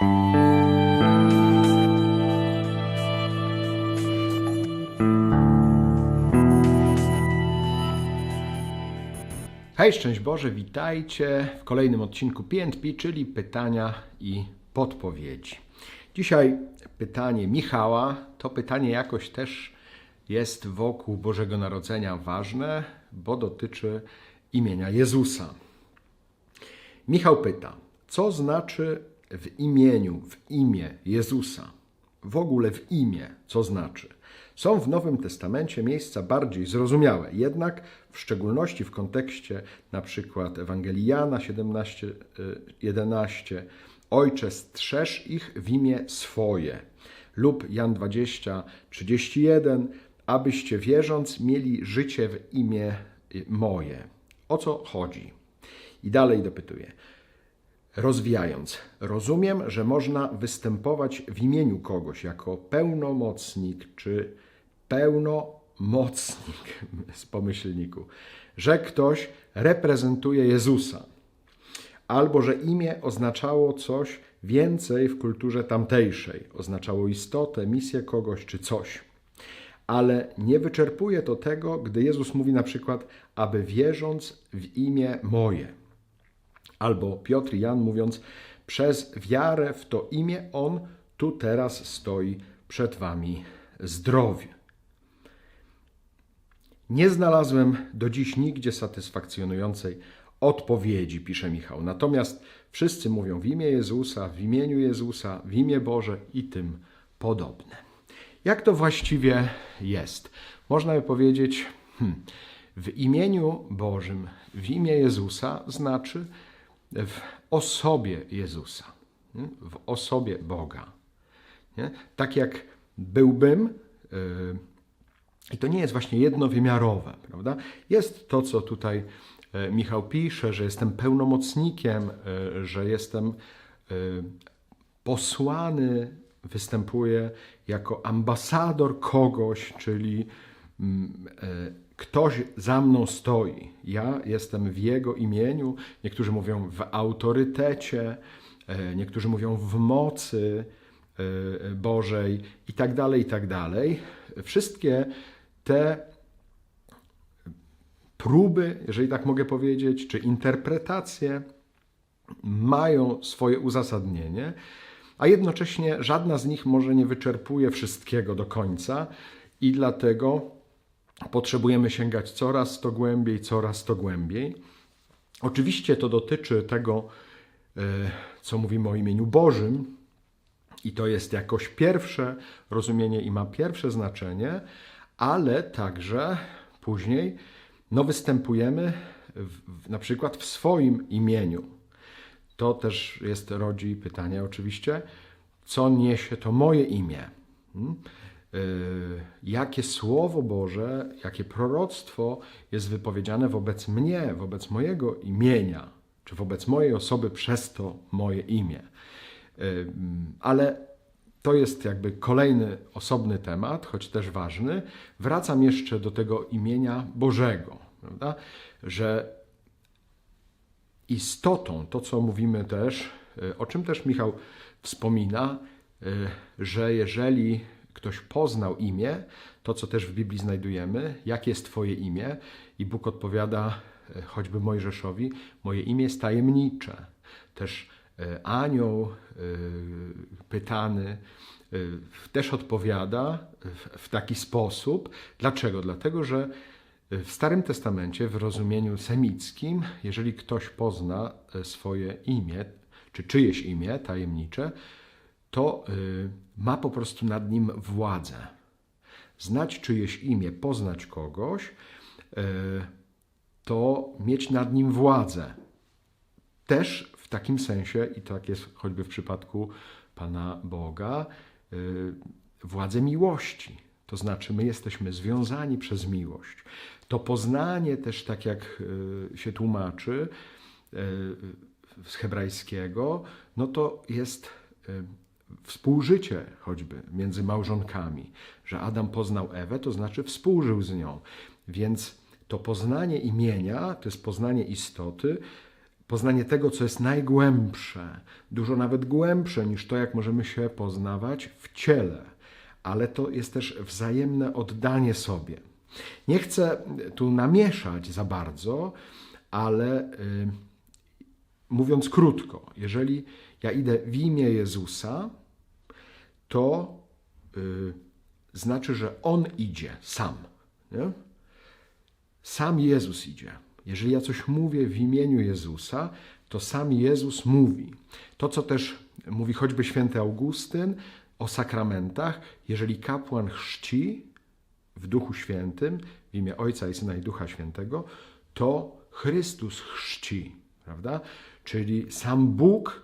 Hej, szczęść Boże, witajcie w kolejnym odcinku PNP, czyli pytania i podpowiedzi. Dzisiaj pytanie Michała. To pytanie jakoś też jest wokół Bożego Narodzenia ważne, bo dotyczy imienia Jezusa. Michał pyta, co znaczy w imieniu, w imię Jezusa? W ogóle w imię, co znaczy? Są w Nowym Testamencie miejsca bardziej zrozumiałe, jednak w szczególności w kontekście na przykład Ewangelii Jana 17, y, 11 Ojcze strzeż ich w imię swoje lub Jan 20, 31 abyście wierząc mieli życie w imię y, moje. O co chodzi? I dalej dopytuję. Rozwijając, rozumiem, że można występować w imieniu kogoś jako pełnomocnik czy pełnomocnik z pomyślniku, że ktoś reprezentuje Jezusa, albo że imię oznaczało coś więcej w kulturze tamtejszej, oznaczało istotę, misję kogoś czy coś. Ale nie wyczerpuje to tego, gdy Jezus mówi na przykład, aby wierząc w imię moje. Albo Piotr Jan mówiąc, przez wiarę w to imię On tu teraz stoi przed wami zdrowy. Nie znalazłem do dziś nigdzie satysfakcjonującej odpowiedzi, pisze Michał. Natomiast wszyscy mówią w imię Jezusa, w imieniu Jezusa, w imię Boże i tym podobne. Jak to właściwie jest? Można by powiedzieć, hmm, w imieniu Bożym, w imię Jezusa znaczy w osobie Jezusa, w osobie Boga. Nie? Tak jak byłbym, yy, i to nie jest właśnie jednowymiarowe, prawda? Jest to, co tutaj e, Michał pisze, że jestem pełnomocnikiem, e, że jestem e, posłany, występuję jako ambasador kogoś, czyli mm, ktoś za mną stoi. Ja jestem w jego imieniu, niektórzy mówią w autorytecie, niektórzy mówią w mocy Bożej i tak dalej, i tak dalej. Wszystkie te próby, jeżeli tak mogę powiedzieć, czy interpretacje mają swoje uzasadnienie, a jednocześnie żadna z nich może nie wyczerpuje wszystkiego do końca i dlatego potrzebujemy sięgać coraz to głębiej, coraz to głębiej. Oczywiście to dotyczy tego, e, co mówimy o imieniu Bożym, i to jest jakoś pierwsze rozumienie i ma pierwsze znaczenie, ale także później no, występujemy w, na przykład w swoim imieniu. To też jest, rodzi pytanie oczywiście, co niesie to moje imię? Hmm? Yy, jakie słowo Boże, jakie proroctwo jest wypowiedziane wobec mnie, wobec mojego imienia, czy wobec mojej osoby przez to moje imię. Yy, ale to jest jakby kolejny osobny temat, choć też ważny. Wracam jeszcze do tego imienia Bożego, prawda? że istotą, to co mówimy też, e, o czym też Michał wspomina, że jeżeli ktoś poznał imię, to co też w Biblii znajdujemy, jakie jest Twoje imię, i Bóg odpowiada e, choćby Mojżeszowi, moje imię jest tajemnicze. Też E, anioł e, pytany też odpowiada w taki sposób. Dlaczego? Dlatego, że w Starym Testamencie, w rozumieniu semickim, jeżeli ktoś pozna swoje imię, czy czyjeś imię tajemnicze, to ma po prostu nad nim władzę. Znać czyjeś imię, poznać kogoś, to mieć nad nim władzę. Też w takim sensie, i tak jest choćby w przypadku Pana Boga, y, władzę miłości. To znaczy, my jesteśmy związani przez miłość. To poznanie też, tak jak y, się tłumaczy y, z hebrajskiego, no to jest współżycie choćby między małżonkami. Że Adam poznał Ewę, to znaczy współżył z nią. Więc to poznanie imienia, to jest poznanie istoty, poznanie tego, co jest najgłębsze, dużo nawet głębsze niż to, jak możemy się poznawać w ciele, ale to jest też wzajemne oddanie sobie. Nie chcę tu namieszać za bardzo, ale y, mówiąc krótko, jeżeli ja idę w imię Jezusa, to y, znaczy, że On idzie sam. Nie? Sam Jezus idzie. Jeżeli ja coś mówię w imieniu Jezusa, to sam Jezus mówi. To, co też mówi choćby święty Augustyn o sakramentach, jeżeli kapłan chrzci w Duchu Świętym, w imię Ojca i Syna i Ducha Świętego, to Chrystus chrzci, prawda? Czyli sam Bóg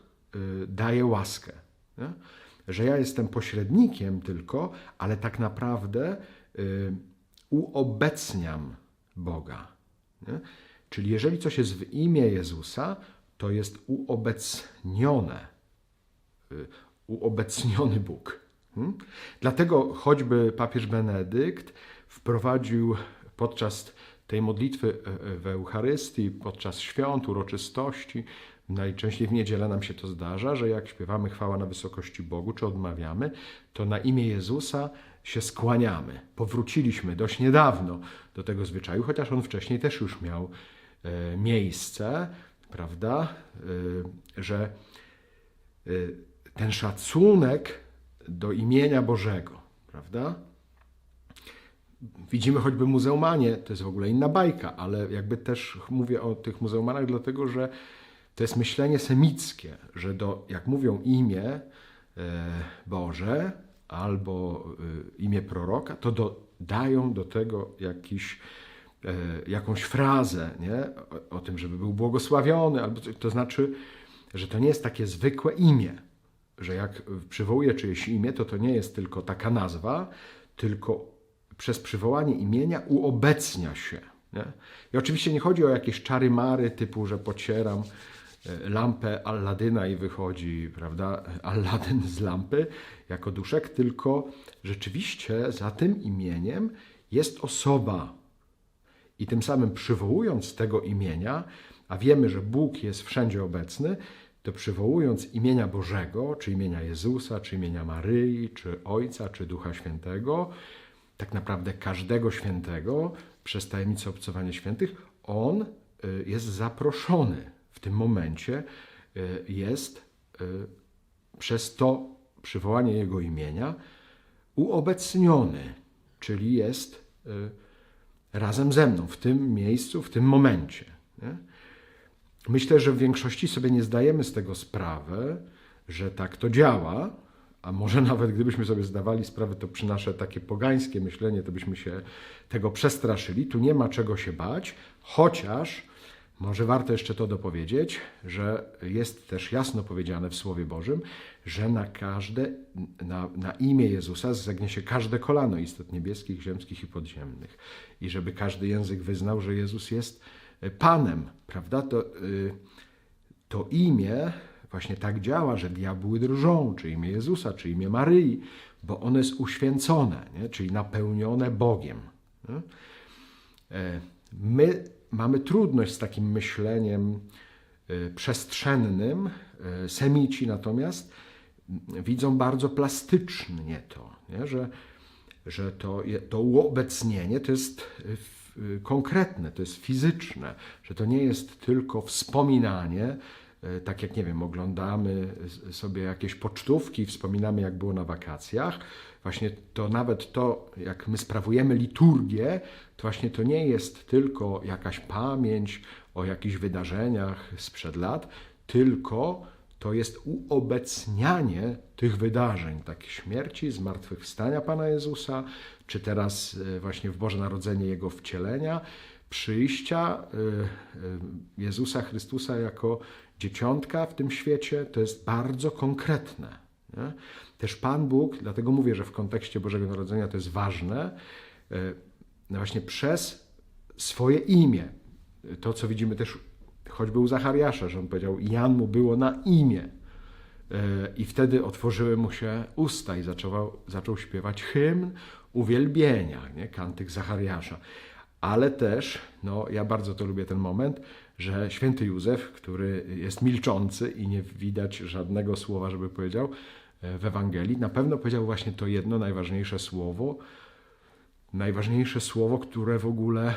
daje łaskę. Nie? Że ja jestem pośrednikiem tylko, ale tak naprawdę y, uobecniam Boga. Nie? Czyli jeżeli coś jest w imię Jezusa, to jest uobecnione, y, uobecniony Bóg. Hmm? Dlatego choćby papież Benedykt wprowadził podczas tej modlitwy e, w Eucharystii, podczas świąt, uroczystości, najczęściej w niedzielę nam się to zdarza, że jak śpiewamy chwała na wysokości Bogu, czy odmawiamy, to na imię Jezusa się skłaniamy. Powróciliśmy dość niedawno do tego zwyczaju, chociaż on wcześniej też już miał e, miejsce, prawda, e, że ten szacunek do imienia Bożego, prawda? Widzimy choćby muzeumanie, to jest w ogóle inna bajka, ale jakby też mówię o tych muzeumanach, dlatego że to jest myślenie semickie, że do, jak mówią imię e, Boże albo e, imię proroka, to dodają do tego jakiś, e, jakąś frazę nie? O, o tym, żeby był błogosławiony, albo to znaczy, że to nie jest takie zwykłe imię, że jak przywołuje czyjeś imię, to to nie jest tylko taka nazwa, tylko przez przywołanie imienia uobecnia się. Nie? I oczywiście nie chodzi o jakieś czary mary typu, że pocieram lampę Alladyna i wychodzi, prawda, Alladyn z lampy jako duszek, tylko rzeczywiście za tym imieniem jest osoba. I tym samym przywołując tego imienia, a wiemy, że Bóg jest wszędzie obecny, to przywołując imienia Bożego, czy imienia Jezusa, czy imienia Maryi, czy Ojca, czy Ducha Świętego, tak naprawdę każdego świętego przez tajemnicę obcowania świętych, on y, jest zaproszony w tym momencie, y, jest y, przez to przywołanie jego imienia uobecniony, czyli jest razem ze mną w tym miejscu, w tym momencie. Myślę, że w większości sobie nie zdajemy z tego sprawy, że tak to działa, a może nawet gdybyśmy sobie zdawali sprawę, to przy nasze takie pogańskie myślenie, to byśmy się tego przestraszyli. Tu nie ma czego się bać, chociaż może warto jeszcze to dopowiedzieć, że jest też jasno powiedziane w Słowie Bożym, że na każde, na, na imię Jezusa zegnie się każde kolano istot niebieskich, ziemskich i podziemnych. I żeby każdy język wyznał, że Jezus jest Panem, prawda? To, y, to imię właśnie tak działa, że diabły drżą, czy imię Jezusa, czy imię Maryi, bo ono jest uświęcone, nie? czyli napełnione Bogiem. E, my mamy trudność z takim myśleniem e, przestrzennym. E, semici natomiast widzą bardzo plastycznie to, nie? że, że to, to uobecnienie to jest konkretne, to jest fizyczne, że to nie jest tylko wspominanie, tak jak nie wiem, oglądamy sobie jakieś pocztówki, wspominamy jak było na wakacjach, właśnie to nawet to, jak my sprawujemy liturgię, to właśnie to nie jest tylko jakaś pamięć o jakichś wydarzeniach sprzed lat, tylko to jest uobecnianie tych wydarzeń, tak śmierci, zmartwychwstania Pana Jezusa, czy teraz e, właśnie w Boże Narodzenie Jego wcielenia, przyjścia e, Jezusa Chrystusa jako dzieciątka w tym świecie to jest bardzo konkretne. Nie? Też Pan Bóg, dlatego mówię, że w kontekście Bożego Narodzenia to jest ważne, e, no właśnie przez swoje imię. To, co widzimy też choćby u Zachariasza, że on powiedział, Jan mu było na imię. I wtedy otworzyły mu się usta i zaczął, zaczął śpiewać hymn uwielbienia, nie? kantyk Zachariasza. Ale też, no ja bardzo to lubię ten moment, że święty Józef, który jest milczący i nie widać żadnego słowa, żeby powiedział e, w Ewangelii, na pewno powiedział właśnie to jedno najważniejsze słowo, najważniejsze słowo, które w ogóle e,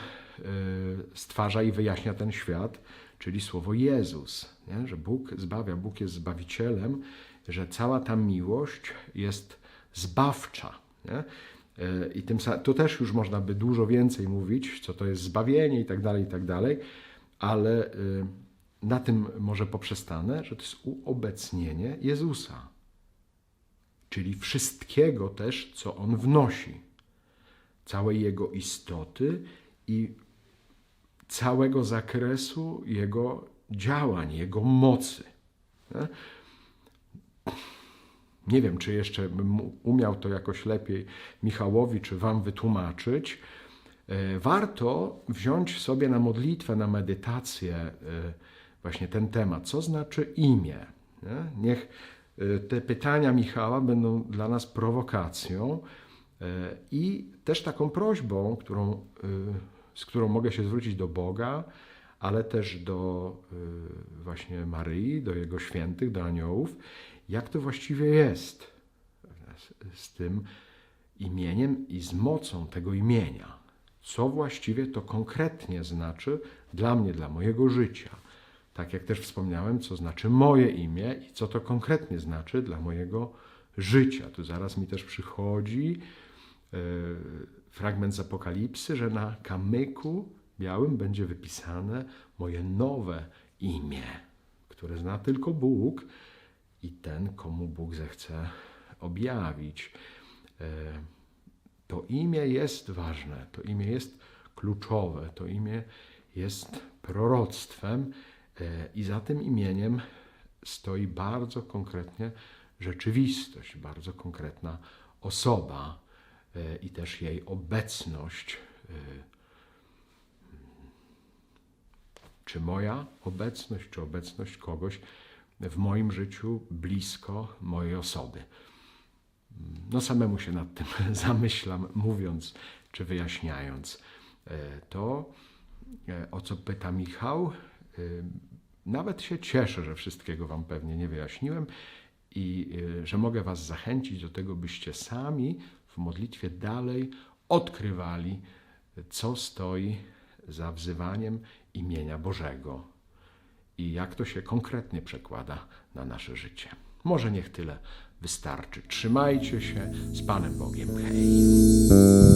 stwarza i wyjaśnia ten świat, czyli słowo Jezus. Nie? Że Bóg zbawia, Bóg jest zbawicielem, że cała ta miłość jest zbawcza. Nie? E, I tym, tu też już można by dużo więcej mówić, co to jest zbawienie i tak dalej, i tak dalej, ale y, na tym może poprzestanę, że to jest uobecnienie Jezusa, czyli wszystkiego też, co On wnosi, całej Jego istoty i całego zakresu Jego działań, Jego mocy. Nie? Nie wiem, czy jeszcze bym umiał to jakoś lepiej Michałowi czy Wam wytłumaczyć. E, Warto wziąć sobie na modlitwę, na medytację e, właśnie ten temat. Co znaczy imię? Nie? Niech e, te pytania Michała będą dla nas prowokacją i też taką prośbą, którą, z którą mogę się zwrócić do Boga, ale też do właśnie Maryi, do Jego świętych, do aniołów, jak to właściwie jest z, z tym imieniem i z mocą tego imienia. Co właściwie to konkretnie znaczy dla mnie, dla mojego życia. Tak jak też wspomniałem, co znaczy moje imię i co to konkretnie znaczy dla mojego życia. Tu zaraz mi też przychodzi e, fragment z Apokalipsy, że na kamyku białym będzie wypisane moje nowe imię, które zna tylko Bóg i ten, komu Bóg zechce objawić. E, To imię jest ważne, to imię jest kluczowe, to imię jest proroctwem e, i za tym imieniem stoi bardzo konkretnie rzeczywistość, bardzo konkretna osoba e, i też jej obecność. Czy moja obecność, czy obecność kogoś w moim życiu blisko mojej osoby. No samemu się nad tym zamyślam, mówiąc czy wyjaśniając e, to, e, o co pyta Michał. E, Nawet się cieszę, że wszystkiego Wam pewnie nie wyjaśniłem i że mogę Was zachęcić do tego, byście sami w modlitwie dalej odkrywali, co stoi za wzywaniem imienia Bożego i jak to się konkretnie przekłada na nasze życie. Może niech tyle wystarczy. Trzymajcie się z Panem Bogiem. Hej.